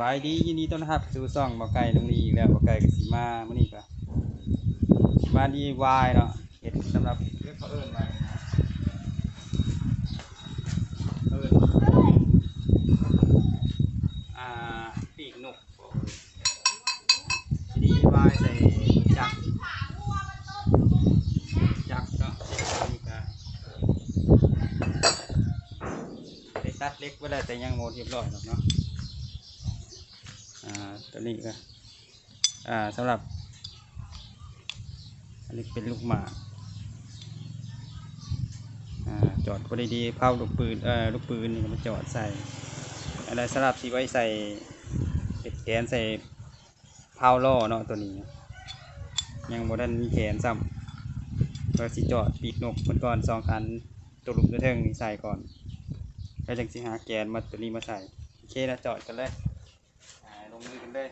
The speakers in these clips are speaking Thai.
บายดียินดีต้อนรับสู่ซ่องบ่ไก่ตรงนี้อีกแล้วบ่ไก่กับสีมามื้อนี้ก็มา DIY เนาะเฮ็ดสำหรับเรียกเขาเอิ้นว่าเอิ้นอ่าปีกนกบ่ DIY ใส่จักรจักรเนาะนี่ก็ได้ตัดเล็กไว้แล้วแต่ยังโมเรียบร้อยเนาะ ตัวนี้ก็อ่าสำหรับ อันนี้เป็นลูกหมากอ่าจอดพอดีๆเผาลูกปืนเอ่อลูกปืนนี่ก็มาจอดใส่อะไรสำหรับที่ไว้ใส่เป็ดแขนใส่เผาล่อเนาะตัวนี้ ยังโมดันมีแขนซ้ำก็สิจอดปีกนกมันก่อนสองอันตัวลูกตัวเทิงนี่ใส่ก่อนแล้วจังสิหาแกนมาตัวนี้มาใส่ โอเคนะจอดกันเลย มือกันเลย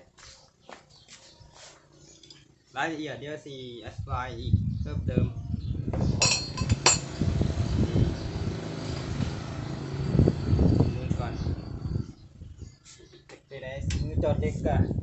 รายละเอียดเดี๋ยวสีอธิบายอีกเพิ่มเติมลงมือก่อนไปไหนมือจอดเล็กกัน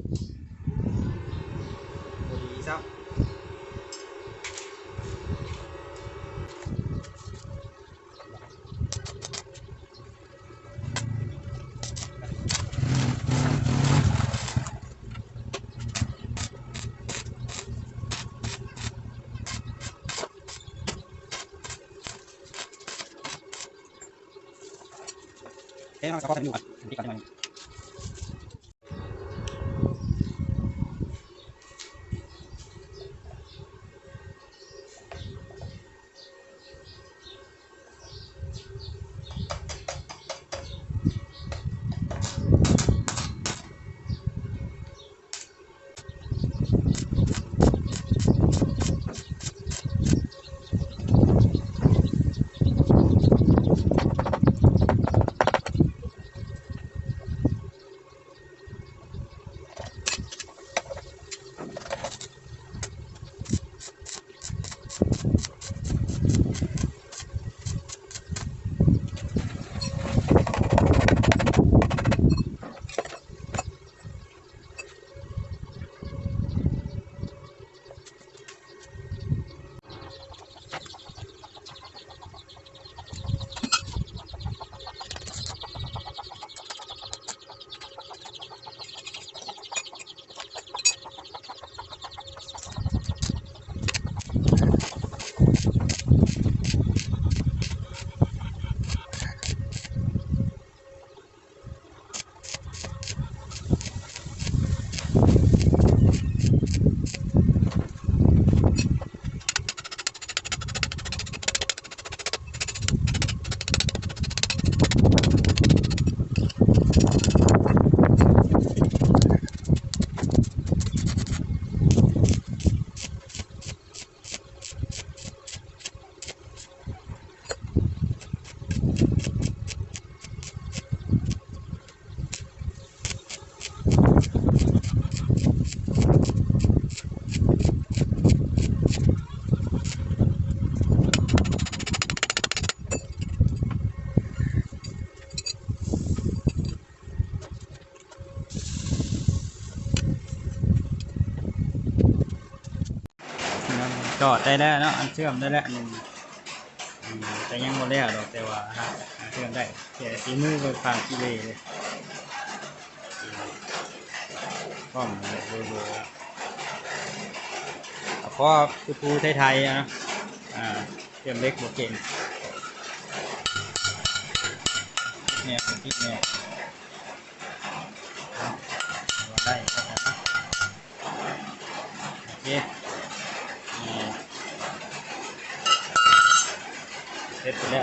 เอ๊ะเราจะพอจะอยู่ก่อนอันนี้ก่อนหน่ไหม ดได้แล้วเนาะอันเชื่อมได้แล้วหนึ่งแต่ยังหมดแล้วดอกแต่ว่าฮะเชื่อมได้แค่สีมือก็ผ่านกิเลสเลยก้องเลยเบลอๆเอาข้อปูๆไทยๆนะอ่าเชื่อมเล็กบวกเก่งเนี่ยเป็นที่เนี่ยได้ครับโอเค เสร็จไปแ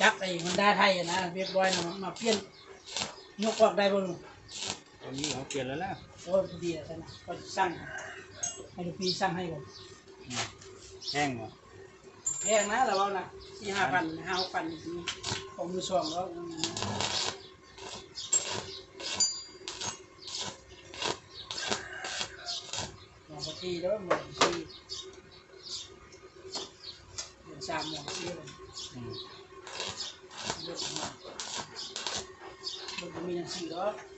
จักรไอ้มันได้ไทยอะนะเรียบร้อยนะมาเปลี่ยนยกออกได้บ่ลุงตอนนี้เขาเปลี่ยนแล้วล่ะโอ้ยพอดีแล้วนะก็สั่งให้ลูกพี่สั่งให้ผมแห้งเหรอแพงนะเราเอานะสี่ห้าพันห้าหกพันนี่ของมือสองแล้วหมองปกติแล้วหมองสี่เดือนสามหมองสี่เลย อืมเ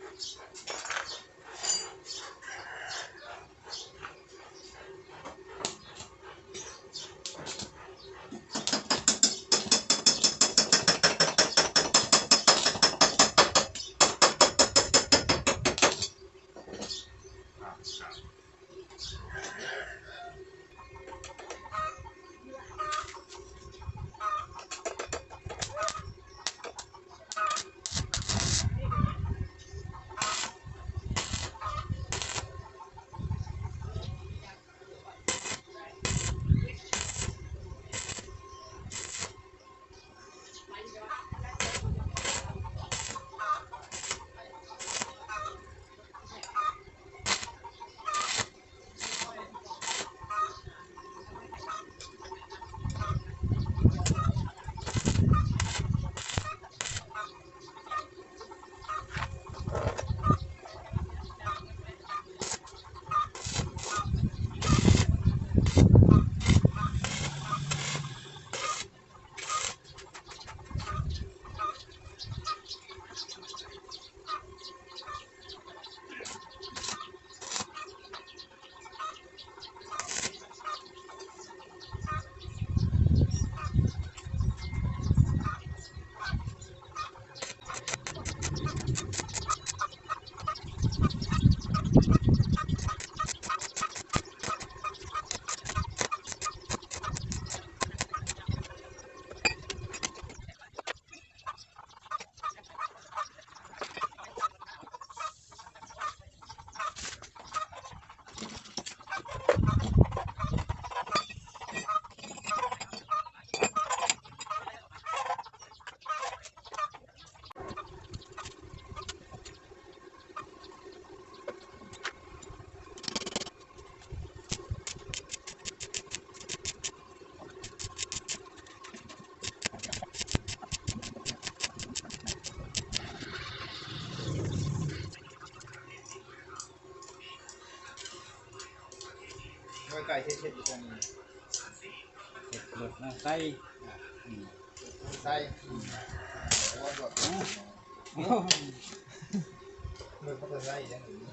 เลือกมีอย่างสี่แล้วไว้ไก่เช็ดๆอยู่ตรงนี้เห็ดรถนะไส้อืมใส่เพราะว่าแบบมือเขาจะใส่อย่างนี้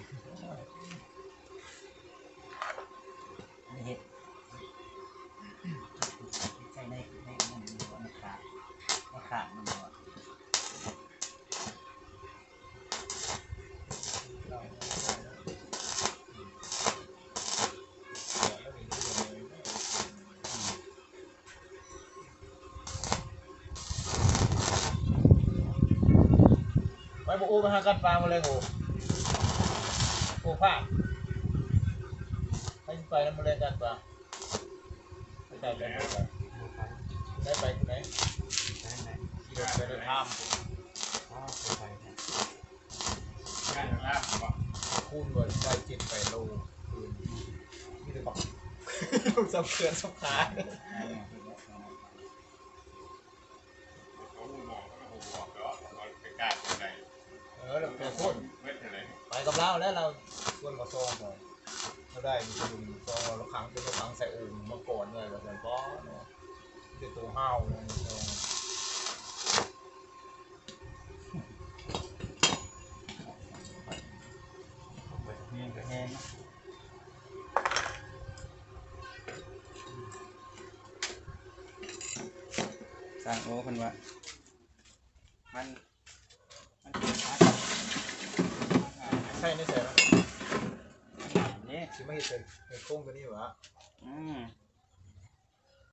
อกโอ้ไปหากันปลามาเลยโอ้โอ้ผ้าให้ไปแล้วมาเล่นกันปลาไปไก่ไปไหนได้ไปที่ไหนขี่รถไปเดินทางคูณวันไปเจ็ดไปโลคืนนี่เลยบอกสำเคือนสำคาย ออเราเป็นคนไปกับเราแล้วเราชวนมาซองก่อนเราได้มีคนซองเราขังเป็นขังใส่อุ่มมาก่อนเลยแบบนั้นก็เนาะเป็นตัวห้าวเลยซองแห้งก็แห้งนะสร้างโอ้คนว่ามันมันเป็นอาหาร ใช่นี่ใช่ ไม่เห็นเป็นโค้งตัวนี้หรออืม